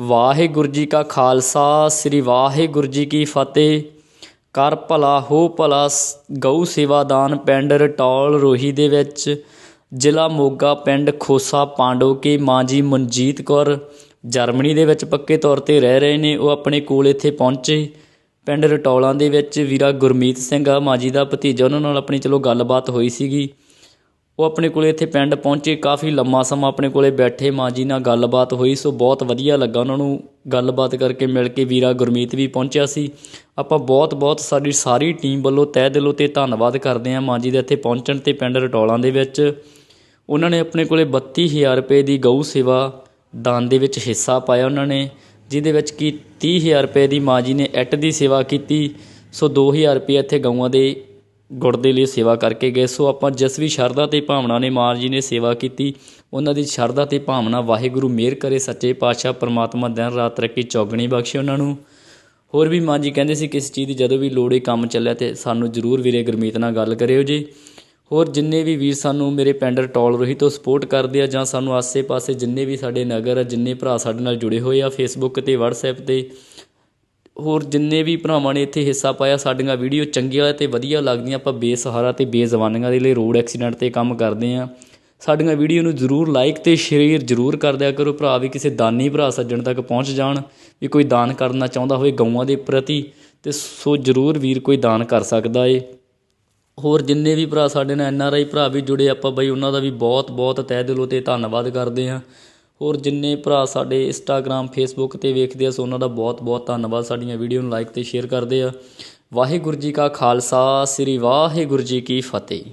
ਵਾਹਿਗੁਰੂ ਜੀ ਕਾ ਖਾਲਸਾ, ਸ੍ਰੀ ਵਾਹਿਗੁਰੂ ਜੀ ਕੀ ਫਤਿਹ। ਕਰ ਭਲਾ ਹੋ ਭਲਾ ਸ- ਗਊ ਸੇਵਾਦਾਨ ਪਿੰਡ ਰਟੌਲ ਰੋਹੀ ਦੇ ਵਿੱਚ, ਜ਼ਿਲ੍ਹਾ ਮੋਗਾ ਪਿੰਡ ਖੋਸਾ ਪਾਂਡੋਕੇ ਮਾਂ ਜੀ ਮਨਜੀਤ ਕੌਰ ਜਰਮਨੀ ਦੇ ਵਿੱਚ ਪੱਕੇ ਤੌਰ ਤੇ ਰਹਿ ਰਹੇ ਨੇ, ਉਹ ਆਪਣੇ ਕੋਲ ਇੱਥੇ ਪਹੁੰਚੇ। ਪਿੰਡ ਰਟੌਲਾਂ ਦੇ ਵਿੱਚ ਵੀਰਾ ਗੁਰਮੀਤ ਸਿੰਘ ਆ, ਮਾਂ ਜੀ ਦਾ ਭਤੀਜਾ, ਉਹਨਾਂ ਨਾਲ ਆਪਣੀ ਚਲੋ ਗੱਲਬਾਤ ਹੋਈ ਸੀਗੀ। ਉਹ ਆਪਣੇ ਕੋਲ ਇੱਥੇ ਪਿੰਡ ਪਹੁੰਚੇ, ਕਾਫੀ ਲੰਮਾ ਸਮਾਂ ਆਪਣੇ ਕੋਲ ਬੈਠੇ, ਮਾਂ ਜੀ ਨਾਲ ਗੱਲਬਾਤ ਹੋਈ, ਸੋ ਬਹੁਤ ਵਧੀਆ ਲੱਗਾ ਉਹਨਾਂ ਨੂੰ ਗੱਲਬਾਤ ਕਰਕੇ ਮਿਲ ਕੇ, ਵੀਰਾ ਗੁਰਮੀਤ ਵੀ ਪਹੁੰਚਿਆ ਸੀ। ਆਪਾਂ ਬਹੁਤ ਬਹੁਤ ਸਾਡੀ ਸਾਰੀ ਟੀਮ ਵੱਲੋਂ ਤਹਿ ਦਿਲੋਂ ਤੇ ਧੰਨਵਾਦ ਕਰਦੇ ਹਾਂ ਮਾਂ ਜੀ ਦੇ ਇੱਥੇ ਪਹੁੰਚਣ ਤੇ ਪਿੰਡ ਰਟੌਲਾਂ ਦੇ ਵਿੱਚ। ਉਹਨਾਂ ਨੇ ਆਪਣੇ ਕੋਲੇ 32000 ਰੁਪਏ ਦੀ ਗਊ ਸੇਵਾ ਦਾਨ ਦੇ ਵਿੱਚ ਹਿੱਸਾ ਪਾਇਆ ਉਹਨਾਂ ਨੇ, ਜਿਹਦੇ ਵਿੱਚ ਕੀ 30000 ਰੁਪਏ ਦੀ ਮਾਂ ਜੀ ਨੇ ਐਟ ਦੀ ਸੇਵਾ ਕੀਤੀ। ਸੋ 2000 ਰੁਪਏ ਇੱਥੇ ਗਊਆਂ ਦੇ ਗੁੜ ਦੇ ਲਈ ਸੇਵਾ ਕਰਕੇ ਗਏ। ਸੋ ਆਪਾਂ ਜਿਸ ਵੀ ਸ਼ਰਧਾ ਤੇ ਭਾਵਨਾ ਨੇ ਮਾਂ ਜੀ ਨੇ ਸੇਵਾ ਕੀਤੀ। ਉਹਨਾਂ ਦੀ ਸ਼ਰਧਾ ਤੇ ਭਾਵਨਾ ਵਾਹਿਗੁਰੂ ਮਿਹਰ ਕਰੇ ਸੱਚੇ ਪਾਤਸ਼ਾਹ ਪਰਮਾਤਮਾ ਦਿਨ ਰਾਤ ਤਰੱਕੀ ਚੌਗਣੀ ਬਖਸ਼ੇ ਉਹਨਾਂ ਨੂੰ। ਹੋਰ ਵੀ ਮਾਂ ਜੀ ਕਹਿੰਦੇ ਸੀ ਕਿਸ ਚੀਜ਼ ਦੀ ਜਦੋਂ ਵੀ ਲੋੜ ਏ ਕੰਮ ਚੱਲਿਆ ਤੇ ਸਾਨੂੰ ਜ਼ਰੂਰ ਵੀਰੇ ਗੁਰਮੀਤ ਨਾਲ ਗੱਲ ਕਰਿਓ ਜੀ। ਹੋਰ ਜਿੰਨੇ ਵੀ ਵੀਰ ਸਾਨੂੰ ਮੇਰੇ ਪਿੰਡ ਟੋਲ ਰੋਹੀ ਤੋਂ ਸਪੋਰਟ ਕਰਦੇ ਆ ਜਾਂ ਸਾਨੂੰ ਆਸੇ-ਪਾਸੇ ਜਿੰਨੇ ਵੀ ਸਾਡੇ ਨਗਰ ਆ, ਜਿੰਨੇ ਭਰਾ ਸਾਡੇ ਨਾਲ ਜੁੜੇ ਹੋਏ ਆ ਫੇਸਬੁੱਕ ਤੇ, WhatsApp ਤੇ ਹੋਰ ਜਿੰਨੇ ਵੀ ਭਰਾਵਾਂ ਨੇ ਇੱਥੇ ਹਿੱਸਾ ਪਾਇਆ, ਸਾਡੀਆਂ ਵੀਡੀਓ ਚੰਗੀਆਂ ਅਤੇ ਵਧੀਆ ਲੱਗਦੀਆਂ, ਆਪਾਂ ਬੇਸਹਾਰਾ ਅਤੇ ਬੇਜ਼ਬਾਨੀਆਂ ਦੇ ਲਈ ਰੋਡ ਐਕਸੀਡੈਂਟ ਤੇ ਕੰਮ ਕਰਦੇ ਹਾਂ। ਸਾਡੀਆਂ ਵੀਡੀਓ ਨੂੰ ਜ਼ਰੂਰ ਲਾਈਕ ਅਤੇ ਸ਼ੇਅਰ ਜ਼ਰੂਰ ਕਰ ਦਿਆ ਕਰੋ, ਭਰਾ ਵੀ ਕਿਸੇ ਦਾਨੀ ਭਰਾ ਸੱਜਣ ਤੱਕ ਪਹੁੰਚ ਜਾਣ, ਵੀ ਕੋਈ ਦਾਨ ਕਰਨਾ ਚਾਹੁੰਦਾ ਹੋਵੇ ਗਊਆਂ ਦੇ ਪ੍ਰਤੀ, ਤੇ ਸੋ ਜ਼ਰੂਰ ਵੀਰ ਕੋਈ ਦਾਨ ਕਰ ਸਕਦਾ ਏ। ਹੋਰ ਜਿੰਨੇ ਵੀ ਭਰਾ ਸਾਡੇ ਨਾਲ ਐਨ ਆਰ ਆਈ ਭਰਾ ਵੀ ਜੁੜੇ, ਆਪਾਂ ਬਈ ਉਹਨਾਂ ਦਾ ਵੀ ਬਹੁਤ ਬਹੁਤ ਤਹਿ ਦਿਲੋਂ ਤੇ ਧੰਨਵਾਦ ਕਰਦੇ ਹਾਂ। ਹੋਰ ਜਿੰਨੇ ਭਰਾ ਸਾਡੇ ਇੰਸਟਾਗ੍ਰਾਮ ਫੇਸਬੁੱਕ ਤੇ ਵੇਖਦੇ ਆ, ਸੋ ਉਹਨਾਂ ਦਾ ਬਹੁਤ ਬਹੁਤ ਧੰਨਵਾਦ। ਸਾਡੀਆਂ ਵੀਡੀਓ ਨੂੰ ਲਾਈਕ ਅਤੇ ਸ਼ੇਅਰ ਕਰਦੇ ਆ। ਵਾਹਿਗੁਰੂ ਜੀ ਕਾ ਖਾਲਸਾ, ਸ੍ਰੀ ਵਾਹਿਗੁਰੂ ਜੀ ਕੀ ਫਤਿਹ।